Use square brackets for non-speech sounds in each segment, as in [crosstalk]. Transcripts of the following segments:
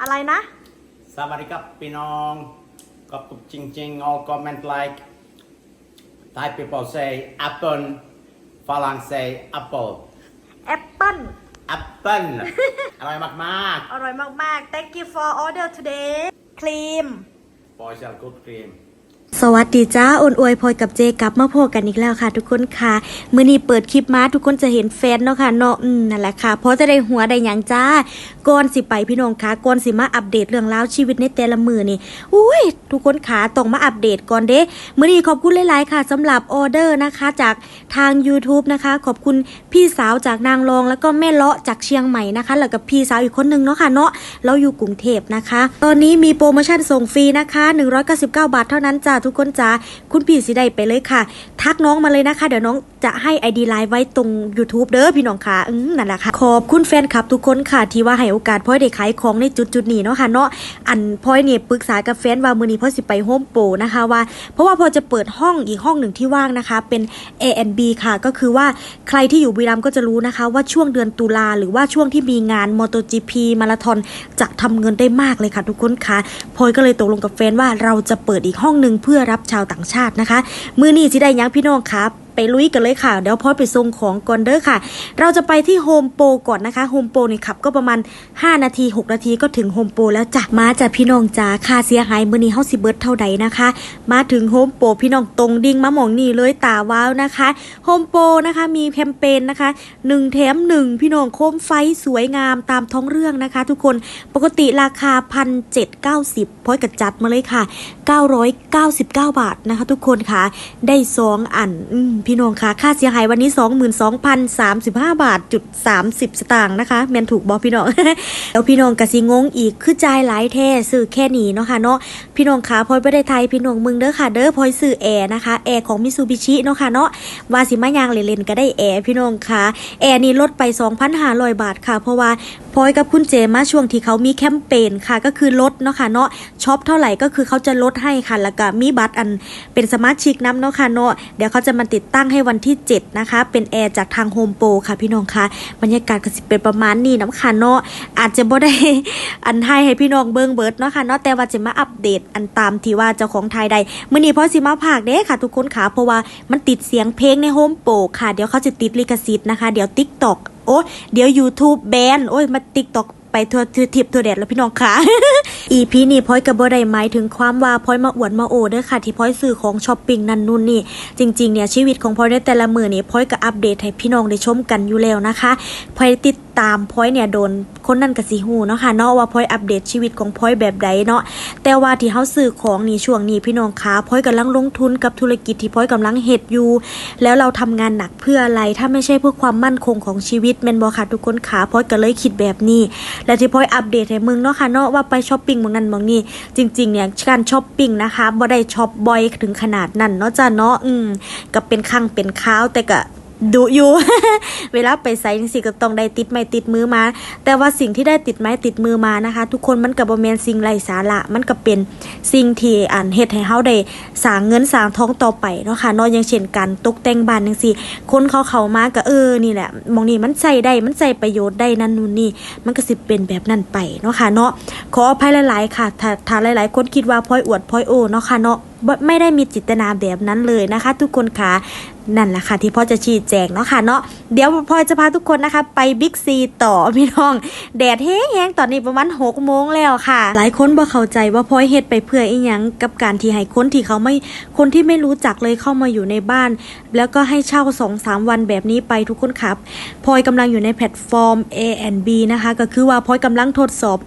อะไรนะ สวัสดีครับพี่น้องก็ปุกจริงๆ all comment like Thai people say apple ฝรั่ง say apple แอปเปิ้ล apple [laughs] อร่อยมาก อร่อยมาก ๆ thank you for order today ครีม ๆ boy shall good cream สวัสดีจ้าอ้นอวยพลอยกับเจกลับมาพบกันอีกแล้วค่ะ ทุกคนค่ะมื้อนี้เปิดคลิปมาทุกคนจะเห็นแฟนเนาะค่ะเนาะอืมนั่นแหละค่ะเพราะจะได้หัวได้หยังจ้าก่อนสิไปพี่น้องค่ะก่อนสิมาอัปเดตเรื่องราวชีวิตในแต่ละมือนี่อุ้ยทุกคนค่ะต้องมาอัปเดตก่อนเด้มื้อนี้ขอบคุณหลายๆค่ะสำหรับออเดอร์นะคะ จากทาง YouTube นะคะ ขอบคุณพี่สาวจากนางรอง แล้วก็แม่เลาะจากเชียงใหม่นะคะแล้วก็พี่สาวอีกคนนึงเนาะค่ะเนาะเราอยู่กรุงเทพนะคะ ตอนนี้มีโปรโมชั่นส่งฟรีนะคะ 199 บาทเท่านั้นจ้าทุกคนจ้าคุณพี่สิได้ไปเลยค่ะ ทักน้องมาเลยนะคะ เดี๋ยวน้องจะให้ ID ไลน์ไว้ตรง YouTube เด้อพี่น้องค่ะอืมนั่นแหละค่ะขอบคุณแฟนคลับทุกคนค่ะ ที่ว่าให้โอกาสพ่อยได้ขายของในจุดจุดนี้เนาะค่ะเนาะอันพ่อยเนี่ยปรึกษากับแฟนว่ามือนี้พ่อสิไปโฮมโปรนะคะว่า เพราะว่าพอจะเปิดห้องอีกห้องหนึ่งที่ว่างนะคะ เป็น A&B ค่ะ ก็คือว่าใครที่อยู่บุรีรัมย์ก็จะรู้นะคะ ว่าช่วงเดือนตุลาหรือว่าช่วงที่มีงาน MotoGP มาราธอนจะทำเงินได้มากเลยค่ะทุกคนค่ะพลอยก็เลยตกลงกับแฟนว่าเราจะเปิดอีกห้องหนึ่งเพื่อื่อรับชาวต่างชาตินะคะ มือนี้สิได้ยังพี่น้องครับ ไปลุยกันเลยค่ะ เดี๋ยวพอยไปส่งของก่อนเด้อค่ะ เราจะไปที่โฮมโปรก่อนนะคะโฮมโปรนี่ขับก็ประมาณ 5 นาที 6 นาทีก็ถึงโฮมโปรแล้วจ้ะมาจากพี่น้องจ๋าค่าเสียหายมือนี้เฮาสิเบิดเท่าใดนะคะ มาถึงโฮมโปรพี่น้องตรงดิ่งมาหมองนี่เลยตาว้าวนะคะโฮมโปรนะคะมีแคมเปญนะคะ 1 แถม 1 พี่น้องโคมไฟสวยงามตามท้องเรื่องนะคะ ทุกคนปกติราคา 1,790พอยกระจัดมาเลยค่ะ 999 บาทนะคะ ทุกคนค่ะได้ 2 อันอมพี่น้องค่ะค่าเสียหายวันนี้ 22,035 บาทจุด30 สตางค์นะคะแมนถูกบอพี่น้อง แล้วพี่น้องกะสิงงอีกคือจ่ายหลายแท้ซื้อแค่นี้เนาะค่ะเนาะพี่น้องคะพอยไปได้ไทยพี่น้องมึงเด้อค่ะเด้อพอยซื้อแอร์นะคะแอร์ของมิซูบิชิเนาะค่ะเนาะวาสิมายางเล่นๆก็ได้แอร์พี่น้องค่ะแอร์นี่ลดไป 2,500 บาทค่ะ เพราะว่าพอยกับคุณเจมาช่วงที่เขามีแคมเปญค่ะก็คือลดเนาะค่ะเนาะช็อปเท่าไหร่ก็คือเขาจะลดให้ค่ะแล้วก็มีบัตรอันเป็นสมาชิกน้ำเนาะค่ะเนาะเดี๋ยวเขาจะมาติดตั้งให้วันที่ 7 นะคะ เป็นแอร์จากทางโฮมโปรค่ะพี่น้องค่ะบรรยากาศก็สิเป็นประมาณนี้น้ำค่ะเนาะอาจจะบ่ได้อันไทยให้พี่น้องเบิ่งเบิดเนาะค่ะเนาะแต่ว่าจะมาอัปเดตอันตามที่ว่าเจ้าของไทยใดมื้อนี้พอสิมาภาคเด้ค่ะ ทุกคนค่ะเพราะว่ามันติดเสียงเพลงในโฮมโปรค่ะเดี๋ยวเขาจะติดลิขสิทธิ์นะคะเดี๋ยว TikTok โอ้เดี๋ยว YouTube แบนโอ้ยมา TikTok ไปทัวทือทิพทัวแดดแล้วพี่น้องค่ะ อีพีนี้พอยกับบอได้หมายถึงความว่าพอยมาอวดมาโอเด้อค่ะ ที่พอยซื้อของช้อปปิ้งนั่นนู่นนี่ จริงๆเนี่ยชีวิตของพอยในแต่ละมือนี่พอยก็อัปเดตให้พี่น้องได้ชมกันอยู่แล้วนะคะพอยติดตามพอยเนี่ยโดนคนนั่นกับสีหูเนาะค่ะเนาะว่าพอยอัปเดตชีวิตของพอยแบบใดเนาะแต่ว่าที่เฮาซื้อของนี่ช่วงนี้พี่น้องคะพอยกำลังลงทุนกับธุรกิจที่พอยกำลังเฮ็ดอยู่ แล้วเราทำงานหนักเพื่ออะไรถ้าไม่ใช่เพื่อความมั่นคงของชีวิตแม่นบ่ค่ะทุกคนขาพอยก็เลยคิดแบบนี้ และที่พอยอัปเดตให้มึงเนาะค่ะเนาะว่าไปช้อปปิ้งมองนั้นมองนี้จริงๆเนี่ยการช้อปปิ้งนะคะบ่ได้ช้อปบ่อยถึงขนาดนั้นเนาะจ้าเนาะอืมก็เป็นครั้งเป็นคราวแต่ก็ ดุอยู่ เวลาไปไซต์สิก็ต้องได้ติดไม้ติดมือมา แต่ว่าสิ่งที่ได้ติดไม้ติดมือมานะคะ ทุกคนมันก็บ่แม่นสิ่งไรสาระมันก็เป็นสิ่งที่อ่านเฮ็ดให้เฮาได้สร้างเงินสร้างทองต่อไปเนาะค่ะเนาะอย่างเช่นการตกแต่งบ้านจังซี่คนเขาเขามาก็เออนี่แหละมองนี้มันใช้ได้มันใช้ประโยชน์ได้นั่นนู่นนี่ มันก็สิเป็นแบบนั้นไปเนาะค่ะเนาะขออภัยหลายๆค่ะถ้าหลายๆคนคิดว่าพลอยอวดพลอยโอเนาะค่ะเนาะ ไม่ได้มีจิตนาแบบนั้นเลยนะคะ ทุกคนคะนั่นแหละค่ะที่พ่อจะชี้แจงเนาะค่ะเนาะเดี๋ยวพ่อจะพาทุกคนนะคะ ไปบิ๊กซีต่อพี่น้อง แดดแห้งๆตอนนี้ประมาณ6โมงแล้วค่ะ หลายคนบ่เข้าใจว่าพลอเฮ็ดไปเพื่ออีหยังกับการที่ให้คนที่เขาไม่คนที่ไม่รู้จักเลยเข้ามาอยู่ในบ้าน แล้วก็ให้เช่า2-3วันแบบนี้ไปทุกคนครับพลอยกำลังอยู่ในแพลตฟอร์ม A&B นะคะ ก็คือว่าพลอยกำลังทดสอบ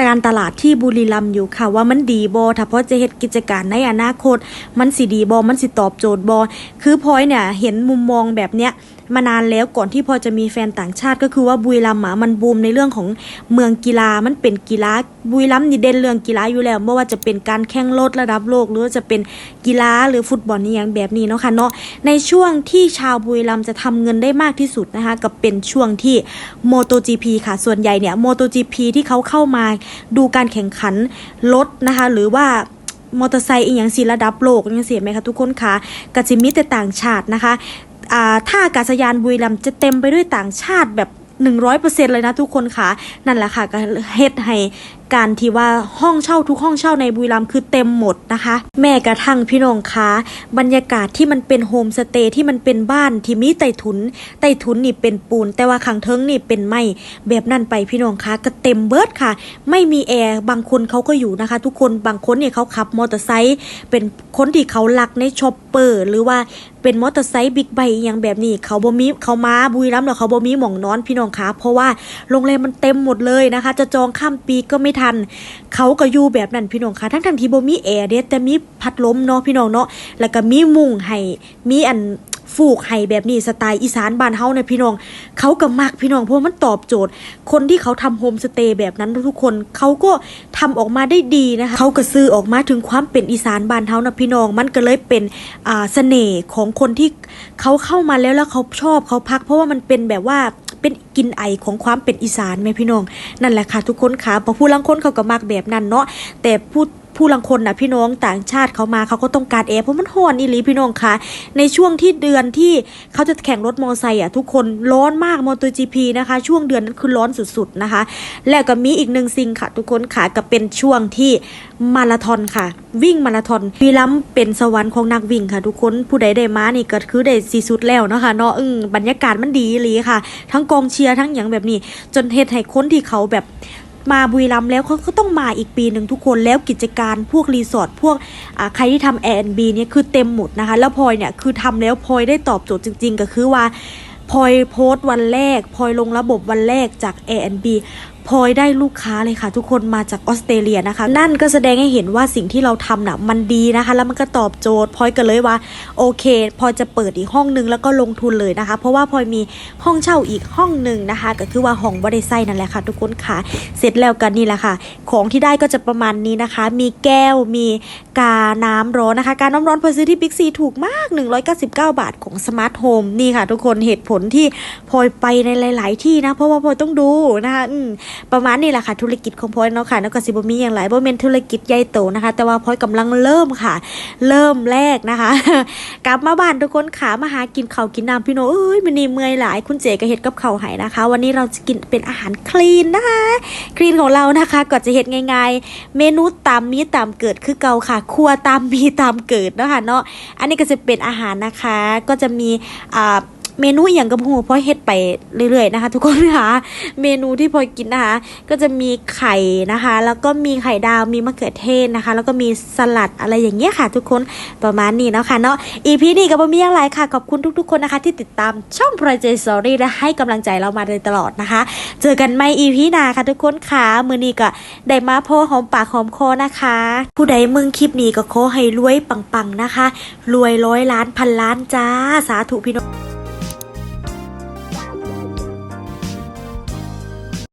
การตลาดที่บุรีรัมย์อยู่ค่ะว่ามันดีบอถ้าพอจะเฮ็ดกิจการในอนาคต มันสิดีบอมันสิตอบโจทย์บอคือพอยเนี่ยเห็นมุมมองแบบเนี้ยมานานแล้วก่อนที่พอจะมีแฟนต่างชาติก็คือว่าบุรีรัมย์อะมันบูมในเรื่องของเมืองกีฬามันเป็นกีฬาบุรีรัมย์นี่เด่นเรื่องกีฬาอยู่แล้วไม่ว่าจะเป็นการแข่งรถระดับโลก หรือว่าจะเป็นกีฬาหรือฟุตบอลนี่อย่างแบบนี้เนาะค่ะเนาะในช่วงที่ชาวบุรีรัมย์จะทำเงินได้มากที่สุดนะคะกับเป็นช่วงที่ MotoGP ค่ะส่วนใหญ่เนี่ย MotoGP ที่เขาเข้ามาดูการแข่งขันรถนะคะ หรือว่ามอเตอร์ไซค์อีกอย่างสีระดับโลกยังเสียไหมคะทุกคนคะกสิมิแต่ต่างชาตินะคะอ่าท่าอากาศยานบุรีรัมจะเต็มไปด้วยต่างชาติแบบ100%เลยนะทุกคนค่ะ นั่นแหละค่ะก็เฮ็ดให้ การที่ว่าห้องเช่าทุกห้องเช่าในบุรีรัมย์คือเต็มหมดนะคะ แม้กระทั่งพี่น้องคะบรรยากาศที่มันเป็นโฮมสเตย์ที่มันเป็นบ้านที่มีไต่ถุนไต่ถุนนี่เป็นปูน แต่ว่าขังเทิงนี่เป็นไม้แบบนั้นไปพี่น้องคะก็เต็มเบิร์ดค่ะ ไม่มีแอร์บางคนเขาก็อยู่นะคะ ทุกคนบางคนเนี่ยเขาขับมอเตอร์ไซค์เป็นคนที่เขาลักในช็อปเปอร์ หรือว่า เป็นมอเตอร์ไซค์บิ๊กไบค์อย่างแบบนี้ เขาบ่มีเขามาบุรีรัมย์แล้วเขาบ่มีหม่องนอนพี่น้องคะเพราะว่าโรงแรมมันเต็มหมดเลยนะคะ จะจองข้ามปีก็ไม่ทัน เขาก็อยู่แบบนั้นพี่น้องคะทั้งทั้งที่บ่มีแอร์เด้แต่มีพัดลมเนาะพี่น้องเนาะแล้วก็มีมุ้งให้มีอัน ฟูกให้แบบนี้สไตล์อีสานบ้านเฮาเนี่ยพี่น้อง เขาก็มักพี่น้องเพราะมันตอบโจทย์ คนที่เขาทำโฮมสเตย์แบบนั้นทุกคนเขาก็ทำออกมาได้ดีนะคะเขาก็ซื้อออกมาถึงความเป็นอีสานบ้านเฮานะพี่น้อง มันก็เลยเป็นอ่าเสน่ห์ของคนที่เขาเข้ามาแล้วแล้วเขาชอบเขาพัก เพราะว่ามันเป็นแบบว่าเป็นกินไอของความเป็นอีสานไหมพี่น้อง นั่นแหละค่ะทุกคนค่ะบางผู้ลังคนเขาก็มักแบบนั้นเนาะแต่ผู้ ผู้ลังคนนะพี่น้องต่างชาติเขามาเขาก็ต้องการแอร์เพราะมันร้อนอีหลีพี่น้องค่ะในช่วงที่เดือนที่เขาจะแข่งรถมอไซค์อะทุกคนร้อนมากมอเตอร์จีพีนะคะช่วงเดือนนั้นคือร้อนสุดๆนะคะ และก็มีอีกหนึ่งสิ่งค่ะ ทุกคนค่ะก็เป็นช่วงที่มาราธอนค่ะ วิ่งมาราธอนวีลัมย์เป็นสวรรค์ของนักวิ่งค่ะ ทุกคนผู้ใดได้มานี่ก็คือได้สีสุดแล้วนะคะเนาะอึ้งบรรยากาศมันดีหลีค่ะ ทั้งกองเชียร์ทั้งอย่างแบบนี้ จนเฮ็ดให้คนที่เขาแบบ มาบุรีรัมแล้วเขาก็ต้องมาอีกปีหนึ่งทุกคนแล้วกิจการพวกรีสอร์ทพวกใครที่ทำแอนบีเนี่ยคือเต็มหมดนะคะ แล้วพลอยเนี่ยคือทำแล้วพลอยได้ตอบโจทย์จริง ๆ ก็คือว่าพลอยโพสต์วันแรกพลอยลงระบบวันแรกจาก Airbnb พลอยได้ลูกค้าเลยค่ะ ทุกคนมาจากออสเตรเลียนะคะ นั่นก็แสดงให้เห็นว่าสิ่งที่เราทำน่ะมันดีนะคะ แล้วมันก็ตอบโจทย์พลอยก็เลยว่าโอเคพลอยจะเปิดอีกห้องนึงแล้วก็ลงทุนเลยนะคะ เพราะว่าพลอยมีห้องเช่าอีกห้องหนึ่งนะคะ ก็คือว่าห้องบริไซนั่นแหละค่ะ ทุกคนค่ะ เสร็จแล้วกันนี่แหละค่ะ ของที่ได้ก็จะประมาณนี้นะคะ มีแก้วมีกาน้ำร้อนนะคะ การน้ำร้อนพลอยซื้อที่บิ๊กซีถูกมาก 199 บาทของสมาร์ทโฮมนี่ค่ะ ทุกคนเหตุผลที่พลอยไปในหลาย ๆ ที่นะ เพราะว่าพลอยต้องดูนะคะอืมประมาณนี้แหละค่ะธุรกิจของพลอยเนาะค่ะแล้วก็สิบมีอย่างไรบ่เป็นธุรกิจใหญ่โตนะคะ แต่ว่าพลอยกำลังเริ่มค่ะ เริ่มแรกนะคะ กลับมาบ้านทุกคนขามาหากินข้าวกินน้ำพี่โนเอ้ยมันนี่เมื่อยหลายคุณเจก็เห็ดกับข้าวใหายนะคะ วันนี้เราจะกินเป็นอาหารคลีนนะคะคลีนของเรานะคะก็จะเห็ดง่ายๆ เมนูตามมีตามเกิดคือเก่าค่ะ ครัวตามมีตามเกิดเนาะค่ะเนาะอันนี้ก็จะเป็นอาหารนะคะก็จะมีอ่า เมนูอย่างกับหูเพราะเฮ็ดไปเรื่อยๆนะคะ ทุกคนคะเมนูที่พลอยกินนะคะ ก็จะมีไข่นะคะ แล้วก็มีไข่ดาวมีมะเขือเทศนะคะ แล้วก็มีสลัดอะไรอย่างเงี้ยค่ะ ทุกคนประมาณนี้เนาะค่ะเนาะอีพีนี้ก็บ่มีอะไรค่ะขอบคุณทุก ๆ คนนะคะ ที่ติดตามช่อง Project Story และให้กำลังใจเรามาโดยตลอดนะคะ เจอกันใหม่อีพีหน้าค่ะ ทุกคนค่ะมือนี้ก็ได้มาโพหอมปากหอมคอนะคะ ผู้ใดมึงคลิปนี้ก็ขอให้รวยปังๆนะคะ รวยร้อยล้านพันล้านจ้าสาธุพี่น้อง